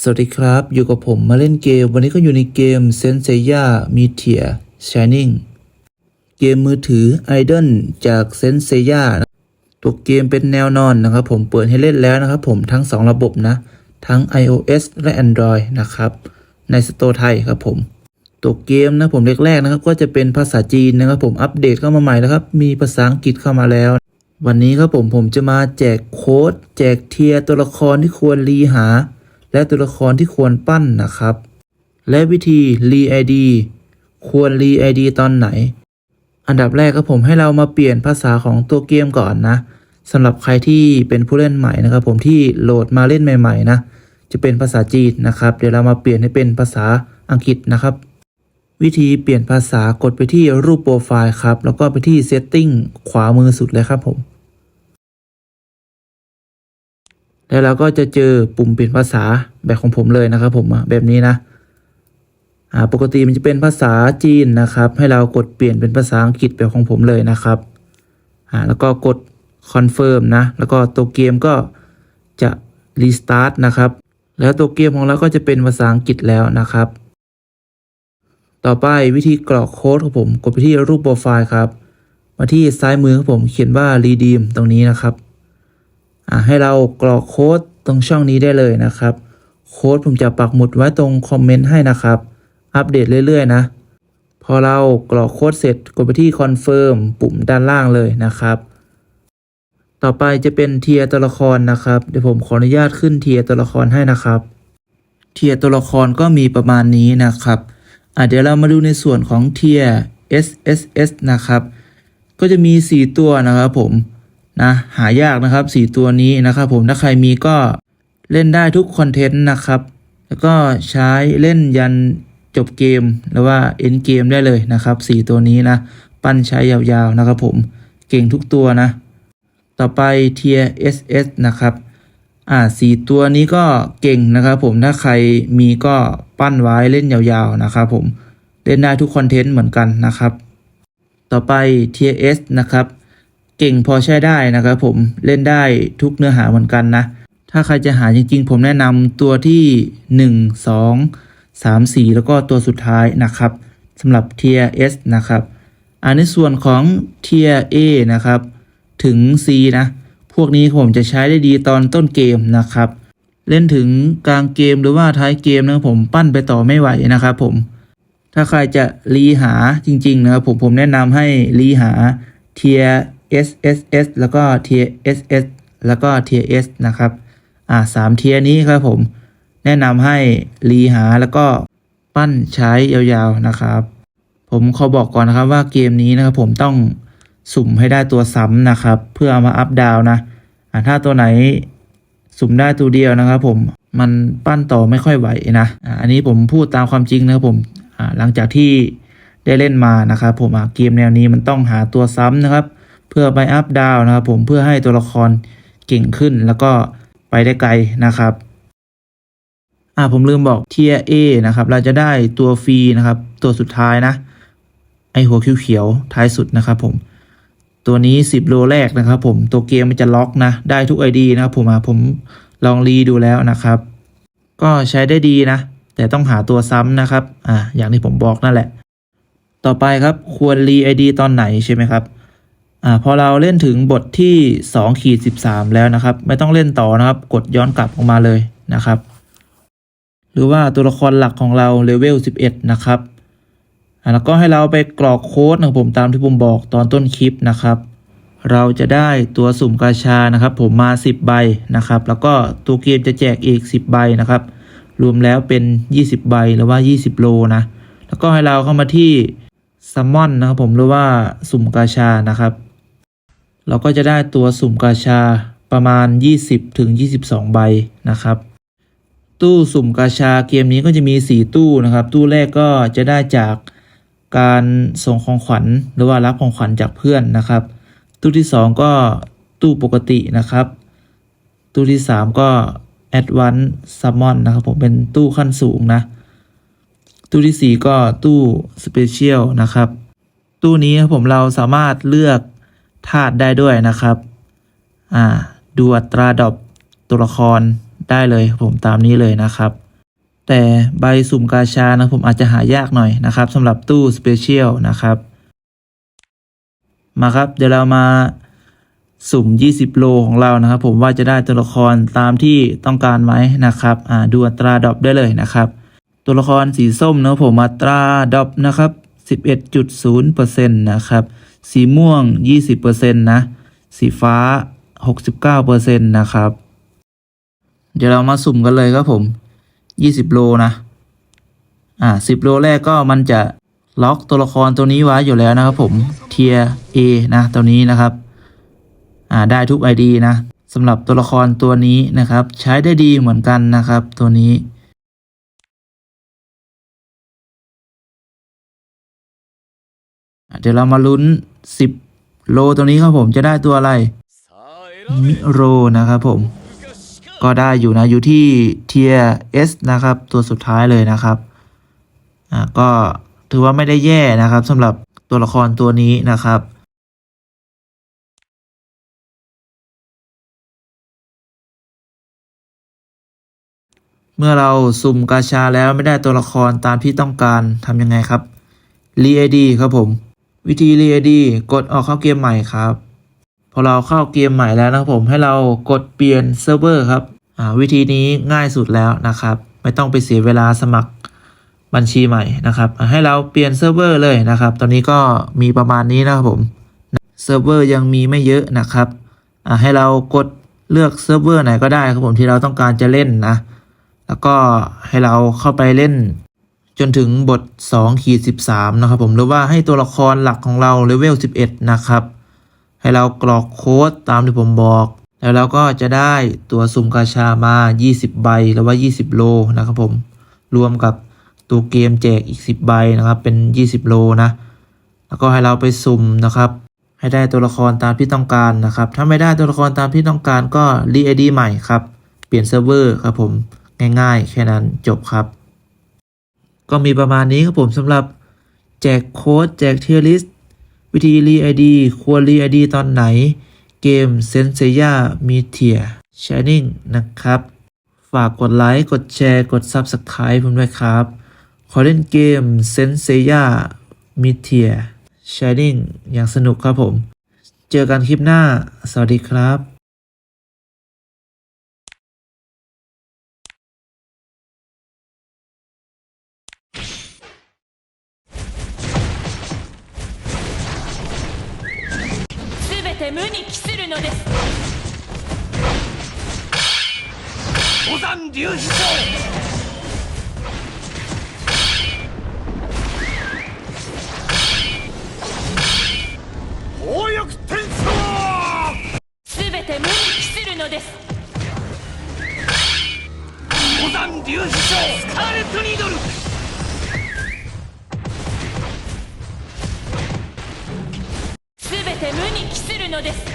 สวัสดีครับ อยู่กับผมมาเล่นเกม วันนี้ก็อยู่ในเกม s e n s e y a Meteor Shining เกมมือถือ Idol จาก s e n s e y a ตัวเกมเป็นแนวนอนนะครับผมเปิดให้เล่นแล้วนะครับผมทั้ง 2 ระบบนะ ทั้ง iOS และ Android นะครับ ในสโตร์ไทยครับผม ตัวเกมนะผมแรกๆนะครับ ก็จะเป็นภาษาจีนนะครับผมอัปเดตเข้ามาใหม่แล้วครับ มีภาษาอังกฤษเข้ามาแล้ว วันนี้ครับผมผมจะมาแจกโค้ดแจกเทียร์ตัวละครที่ควรรีหา และตัวละครที่ควรปั้นนะครับ และวิธีรีไอดีควรรีไอดีตอนไหน อันดับแรกครับผมให้เรามาเปลี่ยนภาษาของตัวเกมก่อนนะสำหรับใครที่เป็นผู้เล่นใหม่นะครับ ผมที่โหลดมาเล่นใหม่ๆนะจะเป็นภาษาจีนนะครับ เดี๋ยวเรามาเปลี่ยนให้เป็นภาษาอังกฤษนะครับ วิธีเปลี่ยนภาษากดไปที่รูปโปรไฟล์ครับ แล้วก็ไปที่ Setting ขวามือสุดเลยครับผม แล้วเราก็จะเจอปุ่มเปลี่ยนภาษาแบบของผมเลยนะครับ ผมแบบนี้นะปกติมันจะเป็นภาษาจีนนะครับ ให้เรากดเปลี่ยนเป็นภาษาอังกฤษแบบของผมเลยนะครับแล้วก็กด confirm นะ แล้วก็ตัวเกมก็จะ restart นะครับ แล้วตัวเกมของเราก็จะเป็นภาษาอังกฤษแล้วนะครับ ต่อไปวิธีกรอกโค้ดของผม กดไปที่รูปโปรไฟล์ครับ มาที่ซ้ายมือของผมเขียนว่า redeem ตรงนี้นะครับ ให้เรากรอกโค้ดตรงช่องนี้ได้เลยนะครับ โค้ดผมจะปักหมุดไว้ตรงคอมเมนต์ให้นะครับ อัปเดตเรื่อยๆนะ พอเรากรอกโค้ดเสร็จกดไปที่คอนเฟิร์มปุ่มด้านล่างเลยนะครับ ต่อไปจะเป็นเทียตัวละครนะครับ เดี๋ยวผมขออนุญาตขึ้นเทียตัวละครให้นะครับ เทียตัวละครก็มีประมาณนี้นะครับเดี๋ยวเรามาดูในส่วนของเทีย S S S นะครับ ก็จะมี 4 ตัวนะครับผม นะหายากนะครับสีตัวนี้นะครับ ผมถ้าใครมีก็เล่นได้ทุกคอนเทนต์นะครับ แล้วก็ใช้เล่นยันจบเกมหรือว่าเอ็นเกมได้เลยนะครับสีตัวนี้นะ ปั้นใช้ยาวๆนะครับ ผมเก่งทุกตัวนะ ต่อไปเทีย SS นะครับอ่าสีตัวนี้ก็เก่งนะครับผมถ้าใครมีก็ปั้นไว้เล่นยาวๆนะครับผมเล่นได้ทุกคอนเทนต์เหมือนกันนะครับ ต่อไป Tier S นะครับ เก่งพอใช้ได้นะครับผมเล่นได้ทุกเนื้อหาเหมือนกันนะ ถ้าใครจะหาจริงๆ ผมแนะนำตัวที่ 1 2 3 4 แล้วก็ตัวสุดท้ายนะครับสำหรับ Tier S นะครับ อันในส่วนของ Tier A นะครับ ถึง C นะ พวกนี้ผมจะใช้ได้ดีตอนต้นเกมนะครับ เล่นถึงกลางเกมหรือว่าท้ายเกมนะผมปั้นไปต่อไม่ไหวนะครับผมถ้าใครจะรีหาจริงๆนะครับผมผมแนะนำให้รีหา Tier S S S แล้วก็ Tier S S แล้วก็ Tier S นะครับ อ่าสามเทียนี้ครับผม แนะนำให้รีหาแล้วก็ปั้นใช้ยาวๆนะครับ ผมขอบอกก่อนนะครับว่าเกมนี้นะครับผมต้องสุ่มให้ได้ตัวซ้ำนะครับ เพื่อเอามาอัพดาวนะอ่าถ้าตัวไหนสุ่มได้ตัวเดียวนะครับผมมันปั้นต่อไม่ค่อยไหวนะอ่าอันนี้ผมพูดตามความจริงนะครับผมอ่าหลังจากที่ได้เล่นมานะครับผมเกมแนวนี้มันต้องหาตัวซ้ำนะครับ พื่อไปอัพดาวนะครับผมเพื่อให้ตัวละครเก่งขึ้นแล้วก็ไปได้ไกลนะครับอ่าผมลืมบอกเทียเอนะครับเราจะได้ตัวฟรีนะครับ ตัวสุดท้ายนะ ไอหัวเขียวๆท้ายสุดนะครับผมตัวนี้ 10 โลแรกนะครับผมตัวเกมมันจะล็อกนะ ได้ทุก ID นะครับผมอะผมลองรีดูแล้วนะครับ ก็ใช้ได้ดีนะ แต่ต้องหาตัวซ้ำนะครับอ่าอย่างที่ผมบอกนั่นแหละ ต่อไปครับควรรี ID ตอนไหนใช่ไหมครับ อ่าพอเราเล่นถึงบทที่2ขีด13 แล้วนะครับ ไม่ต้องเล่นต่อนะครับ กดย้อนกลับออกมาเลยนะครับ หรือว่าตัวละครหลักของเราเลเวล11 นะครับอ่าแล้วก็ให้เราไปกรอกโค้ดนะครับผมตามที่ผมบอกตอนต้นคลิปนะครับ เราจะได้ตัวสุ่มกาชานะครับ ผมมา 10 ใบนะครับ แล้วก็ตัวเกมจะแจกอีก 10 ใบนะครับ รวมแล้วเป็น 20 ใบหรือว่า 20 โลนะ แล้วก็ให้เราเข้ามาที่ซัมมอนนะครับผมหรือว่าสุ่มกาชานะครับ เราก็จะได้ตัวสุ่มกาชาประมาณ 20ถึง22ใบนะครับ ตู้สุ่มกาชาเกมนี้ก็จะมี 4 ตู้นะครับ ตู้แรกก็จะได้จากการส่งของขวัญหรือว่ารับของขวัญจากเพื่อนนะครับ ตู้ที่ 2 ก็ตู้ปกตินะครับ ตู้ที่ 3 ก็ Advanced Summon นะครับผมเป็นตู้ขั้นสูงนะ ตู้ที่ 4 ก็ตู้ Special นะครับ ตู้นี้ครับผมเราสามารถเลือก ธาตุได้ด้วยนะครับอ่าดูอัตราดรอปตัวละครได้เลยผมตามนี้เลยนะครับ แต่ใบสุ่มกาชานะผมอาจจะหายากหน่อยนะครับสำหรับตู้สเปเชียลนะครับมาครับเดี๋ยวเรามาสุ่ม 20 โลของเรานะครับ ผมว่าจะได้ตัวละครตามที่ต้องการไหมนะครับอ่าดูอัตราดรอปได้เลยนะครับ ตัวละครสีส้มนะผมอัตราดรอปนะครับ 11.0%นะครับ สีม่วง 20%นะ สีฟ้า 69%นะครับ เดี๋ยวเรามาสุ่มกันเลยครับผม 20 โลนะ อ่า 10 โลแรกก็มันจะล็อกตัวละครตัวนี้ไว้อยู่แล้วนะครับผม เทีย A นะ ตัวนี้นะครับ อ่า ได้ทุก ID นะสำหรับตัวละครตัวนี้นะครับ ใช้ได้ดีเหมือนกันนะครับ ตัวนี้เดี๋ยวเรามาลุ้น 10 โลตัวนี้ครับผมจะได้ตัวอะไร มิโรนะครับผม ก็ได้อยู่นะ อยู่ที่เทียเอสนะครับ ตัวสุดท้ายเลยนะครับ อ่าก็ถือว่าไม่ได้แย่นะครับสำหรับตัวละครตัวนี้นะครับเมื่อเราสุ่มกาชาแล้วไม่ได้ตัวละครตามที่ต้องการทำยังไงครับรีไอดีครับผม วิธีรีไอดีกดออกเข้าเกมใหม่ครับ พอเราเข้าเกมใหม่แล้วนะครับผมให้เรากดเปลี่ยนเซิร์ฟเวอร์ครับวิธีนี้ง่ายสุดแล้วนะครับ ไม่ต้องไปเสียเวลาสมัครบัญชีใหม่นะครับ ให้เราเปลี่ยนเซิร์ฟเวอร์เลยนะครับ ตอนนี้ก็มีประมาณนี้นะครับผมเซิร์ฟเวอร์ยังมีไม่เยอะนะครับให้เรากดเลือกเซิร์ฟเวอร์ไหนก็ได้ครับผมที่เราต้องการจะเล่นนะ แล้วก็ให้เราเข้าไปเล่น จนถึงบท2ขีด13 นะครับผมหรือว่าให้ตัวละครหลักของเราเลเวล 11 นะครับ ให้เรากรอกโค้ดตามที่ผมบอก แล้วเราก็จะได้ตัวสุ่มกาชามา 20 ใบหรือว่า 20 โลนะครับผม รวมกับตัวเกมแจกอีก 10 ใบนะครับ เป็น 20 โลนะ แล้วก็ให้เราไปสุ่มนะครับ ให้ได้ตัวละครตามที่ต้องการนะครับ ถ้าไม่ได้ตัวละครตามที่ต้องการก็รีไอดีใหม่ครับ เปลี่ยนเซิร์ฟเวอร์ครับผม ง่ายๆ แค่นั้นจบครับ ก็มีประมาณนี้ครับผมสำหรับแจกโค้ดแจกเทียริสวิธีรีไอดีควรรีไอดีตอนไหน เกมเซนเซียมีเทียช i นิ่งนะครับ ฝากกดไลค์กดแชร์กด Subscribe ผมด้วยครับ ขอเล่นเกมเซนเซียมีเทียช i นิ่งอย่างสนุกครับผม เจอกันคลิปหน้า สวัสดีครับ て無に帰するのです。五山流飛将るのです